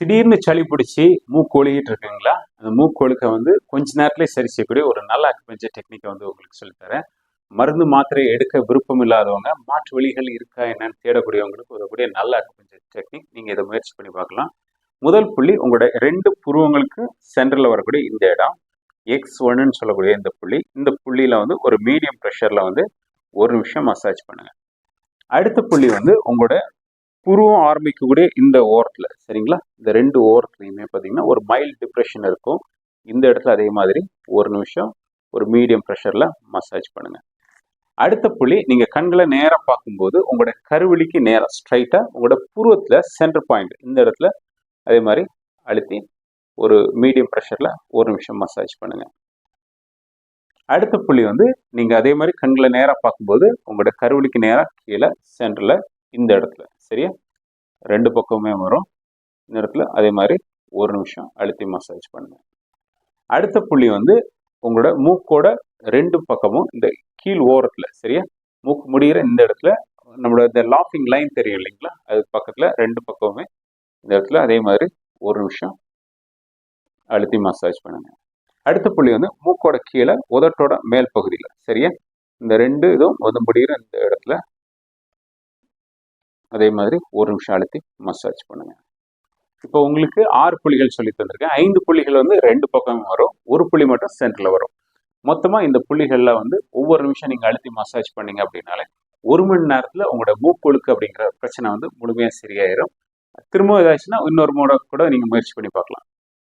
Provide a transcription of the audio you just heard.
திடீர்னு சளி பிடிச்சி மூக்கு ஒழுகிட்டு இருக்குங்களா? அந்த மூக்கு ஒழுக்க வந்து கொஞ்ச நேரத்திலே சரி செய்யக்கூடிய ஒரு நல்ல அக்குபஞ்சர் டெக்னிக்கை வந்து உங்களுக்கு சொல்லித்தரேன் மருந்து மாத்திரை எடுக்க விருப்பம் இல்லாதவங்க மாற்று வழிகள் இருக்கா என்னன்னு தேடக்கூடியவங்களுக்கு உதவக்கூடிய நல்ல அக்குபஞ்சர் டெக்னிக் நீங்கள் இதை முயற்சி பண்ணி பார்க்கலாம். முதல் புள்ளி உங்களோட ரெண்டு புருவங்களுக்கு சென்டரில் வரக்கூடிய இந்த இடம் எக்ஸ் ஒன்னு சொல்லக்கூடிய இந்த புள்ளி. இந்த புள்ளியில் வந்து ஒரு மீடியம் ப்ரெஷரில் வந்து ஒரு நிமிஷம் மசாஜ் பண்ணுங்கள் அடுத்த புள்ளி வந்து உங்களோட புருவம் ஆரம்பிக்கக்கூடிய இந்த ஓரத்தில் சரிங்களா? இந்த ரெண்டு ஓரத்துலையுமே பார்த்தீங்கன்னா ஒரு மைல்ட் டிப்ரெஷன் இருக்கும். இந்த இடத்துல அதே மாதிரி ஒரு நிமிஷம் ஒரு மீடியம் ப்ரெஷரில் மசாஜ் பண்ணுங்கள் அடுத்த புள்ளி நீங்கள் கண்களை நேராக பார்க்கும்போது உங்களோட கருவிழிக்கு நேராக ஸ்ட்ரைட்டாக உங்களோட புருவத்தில் சென்டர் பாயிண்ட் இந்த இடத்துல அதே மாதிரி அழுத்தி ஒரு மீடியம் ப்ரெஷரில் ஒரு நிமிஷம் மசாஜ் பண்ணுங்கள் அடுத்த புள்ளி வந்து நீங்கள் அதே மாதிரி கண்களை நேராக பார்க்கும்போது உங்களோட கருவிழிக்கு நேராக கீழே சென்டரில் இந்த இடத்துல சரியா? ரெண்டு பக்கமுமே வரும். இந்த இடத்துல அதே மாதிரி ஒரு நிமிஷம் அழுத்தி மசாஜ் பண்ணுங்க. அடுத்த புள்ளி வந்து உங்களோட மூக்கோட ரெண்டு பக்கமும் இந்த கீழ் ஓரத்தில் சரியா? மூக்கு முடிகிற இந்த இடத்துல நம்மளோட இந்த லாஃபிங் லைன் தெரியும் இல்லைங்களா? அது பக்கத்தில் ரெண்டு பக்கமுமே இந்த இடத்துல அதே மாதிரி ஒரு நிமிஷம் அழுத்தி மசாஜ் பண்ணுங்க. அடுத்த புள்ளி வந்து மூக்கோட கீழே உதட்டோட மேல் பகுதியில் சரியா? இந்த ரெண்டு இதுவும் உத முடிகிற இந்த இடத்துல அதே மாதிரி ஒரு நிமிஷம் அழுத்தி மசாஜ் பண்ணுங்க. இப்போ உங்களுக்கு ஆறு புள்ளிகள் சொல்லி தந்திருக்கேன். ஐந்து புள்ளிகள் வந்து ரெண்டு பக்கமும் வரும். ஒரு புள்ளி மட்டும் சென்டரில் வரும். மொத்தமாக இந்த புள்ளிகளில் வந்து ஒவ்வொரு நிமிஷம் நீங்கள் அழுத்தி மசாஜ் பண்ணீங்க அப்படின்னாலே ஒரு மணி நேரத்தில் உங்களோட மூக்கொழுக்கு அப்படிங்கிற பிரச்சனை வந்து முழுமையாக சரியாயிரும். திரும்ப ஏதாச்சுன்னா இன்னொரு மோட கூட நீங்கள் முயற்சி பண்ணி பார்க்கலாம்.